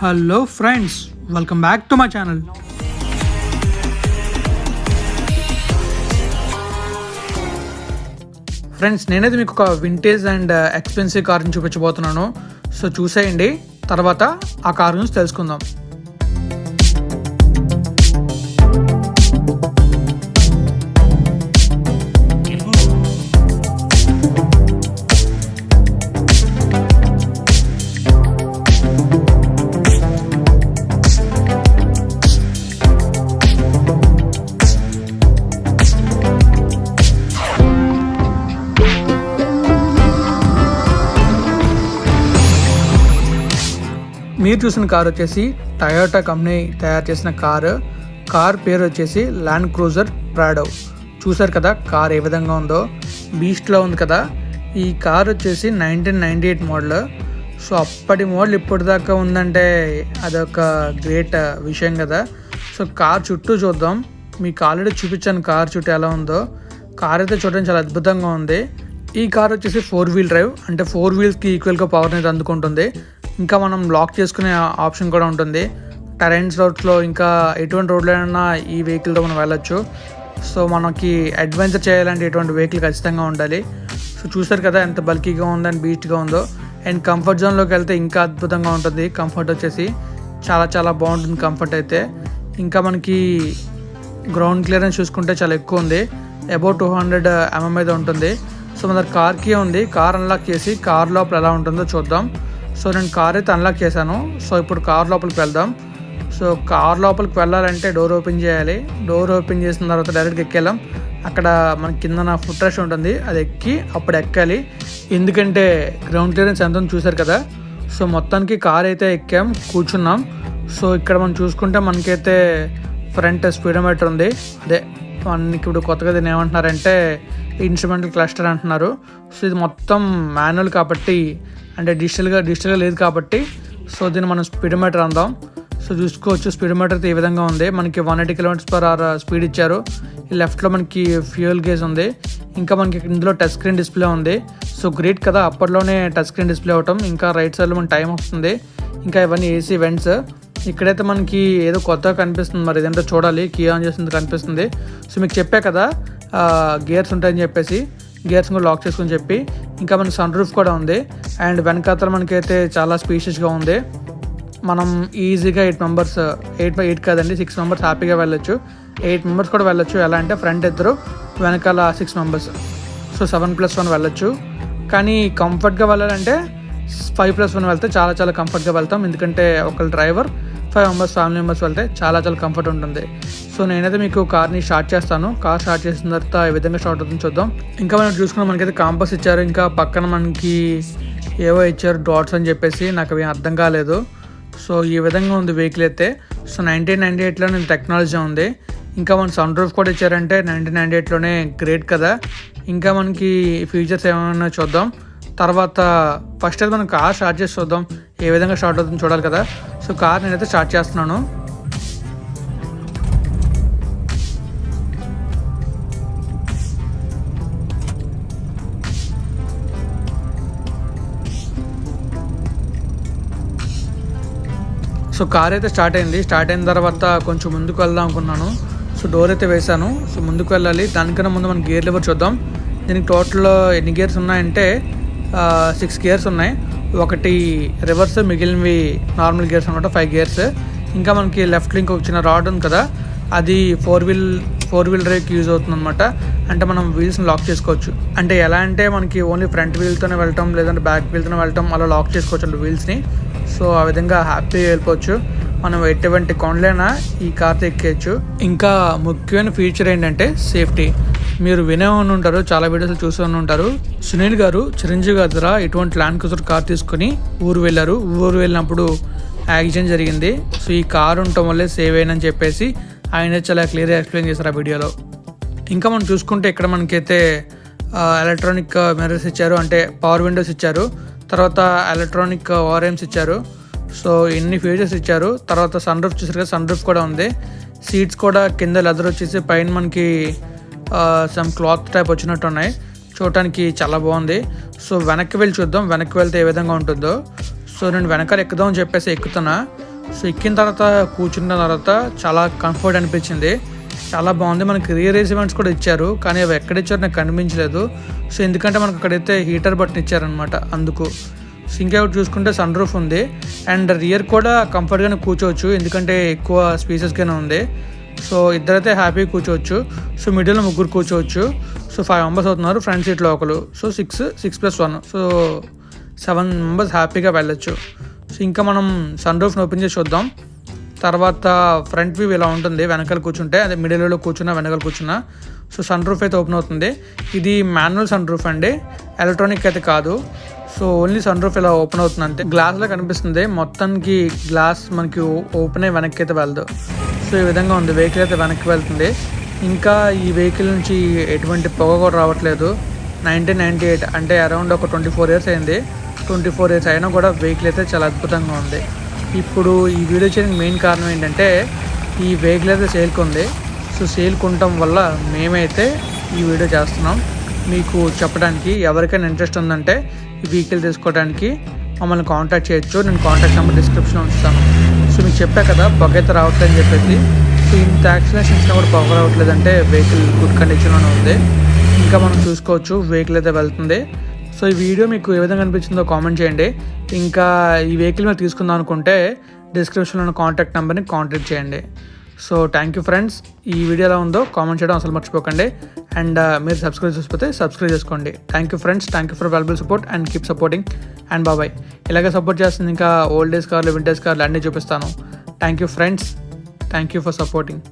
Hello friends welcome back to my channel. Friends నేనైతే మీకు ఒక వింటేజ్ అండ్ uh, ఎక్స్పెన్సివ్ కార్ని చూపించబోతున్నాను. సో చూసేయండి తర్వాత ఆ కార్ గురించి తెలుసుకుందాం. మీరు చూసిన కార్ వచ్చేసి టయోటా కంపెనీ తయారు చేసిన కారు. కార్ పేరు వచ్చేసి ల్యాండ్ క్రూజర్ ప్రాడో చూసారు కదా కార్ ఏ విధంగా ఉందో? బీస్ట్లో ఉంది కదా. ఈ కార్ వచ్చేసి nineteen ninety eight model so అప్పటి మోడల్ ఇప్పటిదాకా ఉందంటే అదొక గ్రేట్ విషయం కదా. సో కార్ చుట్టూ చూద్దాం. మీకు ఆల్రెడీ చూపించాను కార్ చుట్టూ ఎలా ఉందో. కార్ అయితే చూడడానికి చాలా అద్భుతంగా ఉంది. ఈ కార్ వచ్చేసి ఫోర్ వీల్ డ్రైవ్ అంటే ఫోర్ వీల్స్కి ఈక్వల్గా పవర్ అనేది అందుకుంటుంది. ఇంకా మనం లాక్ చేసుకునే ఆప్షన్ కూడా ఉంటుంది. టెరెన్స్ రోడ్స్లో ఇంకా ఎటువంటి రోడ్లైనా ఈ వెహికల్తో మనం వెళ్ళొచ్చు. సో మనకి అడ్వెంచర్ చేయాలంటే ఎటువంటి వెహికల్ ఖచ్చితంగా ఉండాలి. సో చూసారు కదా ఎంత బల్కీగా ఉందో అండ్ బీచ్గా ఉందో. అండ్ కంఫర్ట్ జోన్లోకి వెళ్తే ఇంకా అద్భుతంగా ఉంటుంది. కంఫర్ట్ వచ్చేసి చాలా చాలా బాగుంటుంది కంఫర్ట్ అయితే. ఇంకా మనకి గ్రౌండ్ క్లియరెన్స్ చూసుకుంటే చాలా ఎక్కువ ఉంది. అబౌట్ టూ హండ్రెడ్ ఎంఎం అయితే ఉంటుంది. సో మన దగ్గర ఉంది. కార్ అన్లాక్ చేసి కార్ లోపల ఎలా ఉంటుందో చూద్దాం. సో నేను కార్ అయితే అన్లాక్ చేశాను. సో ఇప్పుడు కార్ లోపలికి వెళ్దాం. సో కార్ లోపలికి వెళ్ళాలంటే డోర్ ఓపెన్ చేయాలి. డోర్ ఓపెన్ చేసిన తర్వాత డైరెక్ట్గా ఎక్కేళ్ళం అక్కడ మన కింద ఫుట్ రష్ ఉంటుంది. అది ఎక్కి అప్పుడు ఎక్కాలి. ఎందుకంటే గ్రౌండ్ క్లియరెన్స్ ఎంత చూశారు కదా. సో మొత్తానికి కార్ అయితే ఎక్కాం కూర్చున్నాం. సో ఇక్కడ మనం చూసుకుంటే మనకైతే ఫ్రంట్ స్పీడోమీటర్ ఉంది. అదే మనకి ఇప్పుడు కొత్తగా దీన్ని ఏమంటున్నారంటే ఇన్స్ట్రుమెంటల్ క్లస్టర్ అంటున్నారు. సో ఇది మొత్తం మాన్యువల్ కాబట్టి అంటే డిజిటల్గా డిజిటల్గా లేదు కాబట్టి సో దీన్ని మనం స్పీడోమీటర్ అందాం. సో చూసుకోవచ్చు స్పీడోమీటర్ అయితే ఈ విధంగా ఉంది. మనకి one eighty kilometres per hour speed ఇచ్చారు. ఈ లెఫ్ట్లో మనకి ఫ్యూయల్ గేజ్ ఉంది. ఇంకా మనకి ఇందులో టచ్ స్క్రీన్ డిస్ప్లే ఉంది. సో గ్రేట్ కదా అప్పట్లోనే టచ్ స్క్రీన్ డిస్ప్లే అవటం. ఇంకా రైట్ సైడ్లో మన టైం వస్తుంది. ఇంకా ఇవన్నీ ఏసీ వెంట్స్ ఇక్కడైతే మనకి ఏదో కొత్తగా కనిపిస్తుంది. మరి ఏదంటే చూడాలి. కీ ఆన్ చేసింది కనిపిస్తుంది సో మీకు చెప్పా కదా గేర్స్ ఉంటాయని చెప్పేసి గేర్స్ కూడా లాక్ చేసుకుని చెప్పి ఇంకా మనకి సన్ రూఫ్ కూడా ఉంది. అండ్ వెనకాతల మనకైతే చాలా స్పీషియస్గా ఉంది. మనం ఈజీగా ఎయిట్ మెంబర్స్ ఎయిట్ ఎయిట్ కాదండి సిక్స్ మెంబర్స్ హ్యాపీగా వెళ్ళొచ్చు. ఎయిట్ మెంబర్స్ కూడా వెళ్ళొచ్చు. ఎలా అంటే ఫ్రంట్ ఇద్దరు వెనకాల six members. So seven plus one వెళ్ళొచ్చు. కానీ కంఫర్ట్గా వెళ్ళాలంటే ఫైవ్ ప్లస్ వన్ వెళ్తే చాలా చాలా కంఫర్ట్గా వెళ్తాం. ఎందుకంటే ఒకళ్ళు driver five members family members వెళ్తే చాలా చాలా కంఫర్ట్ ఉంటుంది. సో నేనైతే మీకు కార్ని స్టార్ట్ చేస్తాను. కార్ స్టార్ట్ చేసిన తర్వాత ఏ విధంగా స్టార్ట్ అవుతుందో చూద్దాం. ఇంకా మనం చూసుకున్నాం మనకైతే కాంపస్ ఇచ్చారు. ఇంకా పక్కన మనకి ఏవో ఇచ్చారు డాట్స్ అని చెప్పేసి నాకు అవి అర్థం కాలేదు. సో ఈ విధంగా ఉంది వెహికల్ అయితే. సో నైన్టీన్ నైన్టీ ఎయిట్లో నేను టెక్నాలజీ ఉంది. ఇంకా మన సన్ రూఫ్ కూడా ఇచ్చారంటే నైన్టీన్ నైన్టీ ఎయిట్లోనే గ్రేట్ కదా. ఇంకా మనకి ఫీచర్స్ ఏమైనా చూద్దాం. తర్వాత ఫస్ట్ అయితే మనం కార్ స్టార్ట్ చేసి చూద్దాం. ఏ విధంగా స్టార్ట్ అవుతుందో చూడాలి కదా. సో కార్ నేనైతే స్టార్ట్ చేస్తున్నాను. సో కార్ అయితే స్టార్ట్ అయింది. స్టార్ట్ అయిన తర్వాత కొంచెం ముందుకు వెళ్దాం అనుకున్నాను. సో డోర్ అయితే వేశాను. సో ముందుకు వెళ్ళాలి. దానికన్నా ముందు మనం గేర్ లెవర్ చూద్దాం. దీనికి టోటల్ ఎన్ని గేర్స్ ఉన్నాయంటే సిక్స్ గేర్స్ ఉన్నాయి. ఒకటి రివర్స్ మిగిలినవి నార్మల్ గేర్స్ అనమాట ఫైవ్ గేర్స్ ఇంకా మనకి లెఫ్ట్ లింక్ ఒక చిన్న రాడ్ ఉంది కదా అది ఫోర్ వీల్ ఫోర్ వీల్ డ్రైవ్కి యూజ్ అవుతుంది అనమాట అంటే మనం వీల్స్ని లాక్ చేసుకోవచ్చు. అంటే ఎలా అంటే మనకి ఓన్లీ ఫ్రంట్ వీల్తోనే వెళ్ళటం లేదంటే బ్యాక్ వీల్తోనే వెళ్ళటం అలా లాక్ చేసుకోవచ్చు అంటే వీల్స్ని సో ఆ విధంగా హ్యాపీగా వెళ్ళిపోవచ్చు. మనం ఎటువంటి కొండలైనా ఈ కార్తో ఎక్కేయచ్చు. ఇంకా ముఖ్యమైన ఫీచర్ ఏంటంటే సేఫ్టీ మీరు వినే ఉంటారు చాలా వీడియోస్ చూసే ఉంటారు సునీల్ గారు చిరంజీవి గారి దగ్గర ఇటువంటి ల్యాండ్ క్రూజర్ కార్ తీసుకుని ఊరు వెళ్ళారు. ఊరు వెళ్ళినప్పుడు యాక్సిడెంట్ జరిగింది. సో ఈ కార్ ఉండటం వల్లే సేవ్ అయినని చెప్పేసి ఆయన చాలా క్లియర్గా ఎక్స్ప్లెయిన్ చేశారు ఆ వీడియోలో ఇంకా మనం చూసుకుంటే ఇక్కడ మనకైతే ఎలక్ట్రానిక్ మిర్రర్స్ ఇచ్చారు. అంటే పవర్ విండోస్ ఇచ్చారు. తర్వాత ఎలక్ట్రానిక్ ఓఆర్ఎమ్స్ uh, ఇచ్చారు. సో ఇన్ని ఫీచర్స్ ఇచ్చారు. తర్వాత సన్ రూఫ్ చూసారు కదా సన్ రూఫ్ కూడా ఉంది. సీట్స్ కూడా కింద లెదర్ వచ్చేసి పైన మనకి సమ్ క్లాత్ టైప్ వచ్చినట్టు ఉన్నాయి. చూడటానికి చాలా బాగుంది. సో వెనక్కి వెళ్ళి చూద్దాం. వెనక్కి వెళ్తే ఏ విధంగా ఉంటుందో. సో నేను వెనకాల ఎక్కుదాం అని చెప్పేసి ఎక్కుతున్నా. సో ఎక్కిన తర్వాత కూర్చున్న తర్వాత చాలా కంఫర్ట్ అనిపించింది. చాలా బాగుంది. మనకి రియర్ కూడా ఇచ్చారు. కానీ అవి ఎక్కడ ఇచ్చారో నాకు కనిపించలేదు. సో ఎందుకంటే మనకు అక్కడైతే హీటర్ బటన్ ఇచ్చారనమాట అందుకు. సింక్ అవుట్ చూసుకుంటే సన్ రూఫ్ ఉంది. అండ్ రియర్ కూడా కంఫర్ట్గానే కూర్చోవచ్చు. ఎందుకంటే ఎక్కువ స్పీసెస్గానే ఉంది. సో ఇద్దరైతే హ్యాపీగా కూర్చోవచ్చు. సో మిడిల్లో ముగ్గురు కూర్చోవచ్చు. సో ఫైవ్ మెంబర్స్ అవుతున్నారు ఫ్రంట్ సీట్లో ఒకరు. So six six plus one so seven members హ్యాపీగా వెళ్ళొచ్చు. సో ఇంకా మనం సన్ రూఫ్ని ఓపెన్ చేసి చూద్దాం. తర్వాత ఫ్రంట్ వ్యూ ఇలా ఉంటుంది? వెనకాల కూర్చుంటే అదే మిడిల్లో కూర్చున్నా వెనకాల కూర్చున్నా. సో సన్ రూఫ్ అయితే ఓపెన్ అవుతుంది. ఇది మాన్యువల్ సన్ రూఫ్ అండి. ఎలక్ట్రానిక్ అయితే కాదు. సో ఓన్లీ సన్ రూఫ్ ఇలా ఓపెన్ అవుతుంది అంతే గ్లాస్లో కనిపిస్తుంది. మొత్తానికి గ్లాస్ మనకి ఓపెన్ అయ్యి వెనక్కి అయితే వెళ్ళదు సో ఈ విధంగా ఉంది. వెహికల్ అయితే వెనక్కి వెళ్తుంది. ఇంకా ఈ వెహికల్ నుంచి ఎటువంటి పొగ కూడా రావట్లేదు. నైన్టీన్ నైంటీ ఎయిట్ అంటే అరౌండ్ ఒక ట్వంటీ ఫోర్ ఇయర్స్ అయింది. ట్వంటీ ఫోర్ ఇయర్స్ అయినా కూడా వెహికల్ అయితే చాలా అద్భుతంగా ఉంది. ఇప్పుడు ఈ వీడియో చేయడానికి మెయిన్ కారణం ఏంటంటే ఈ వెహికల్ అయితే సేల్కి ఉంది. సో సేల్ కొనటం వల్ల మేమైతే ఈ వీడియో చేస్తున్నాం. మీకు చెప్పడానికి ఎవరికైనా ఇంట్రెస్ట్ ఉందంటే వెహికల్ తీసుకోవడానికి మమ్మల్ని కాంటాక్ట్ చేయొచ్చు. నేను కాంటాక్ట్ నెంబర్ డిస్క్రిప్షన్లో ఉంచుతాను. సో మీకు చెప్పా కదా పొగ అయితే రావట్లేదు చెప్పేసి. సో ఇంత యాక్సిడెంట్స్ ఇచ్చినా కూడా పొగ రావట్లేదు అంటే వెహికల్ గుడ్ కండిషన్లోనే ఉంది. ఇంకా మనం చూసుకోవచ్చు వెహికల్ అయితే వెళ్తుంది. సో ఈ వీడియో మీకు ఏ విధంగా అనిపించిందో కామెంట్ చేయండి. ఇంకా ఈ వెహికల్ మీరు తీసుకుందాం అనుకుంటే డిస్క్రిప్షన్లో ఉన్న కాంటాక్ట్ నెంబర్ని కాంటాక్ట్ చేయండి. సో థ్యాంక్ యూ ఫ్రెండ్స్ ఈ వీడియో ఎలా ఉందో కామెంట్ చేయడం అసలు మర్చిపోకండి. అండ్ మీరు సబ్స్క్రైబ్ చేసిపోతే సబ్స్క్రైబ్ చేసుకోండి. Thank you friends thank you for valuable support and keep supporting and బాబాయ్ ఇలాగే సపోర్ట్ చేస్తుంది ఇంకా ఓల్డ్ డేస్ కార్లు వింటేజ్ కార్లు అన్నీ చూపిస్తాను. Thank you friends thank you for supporting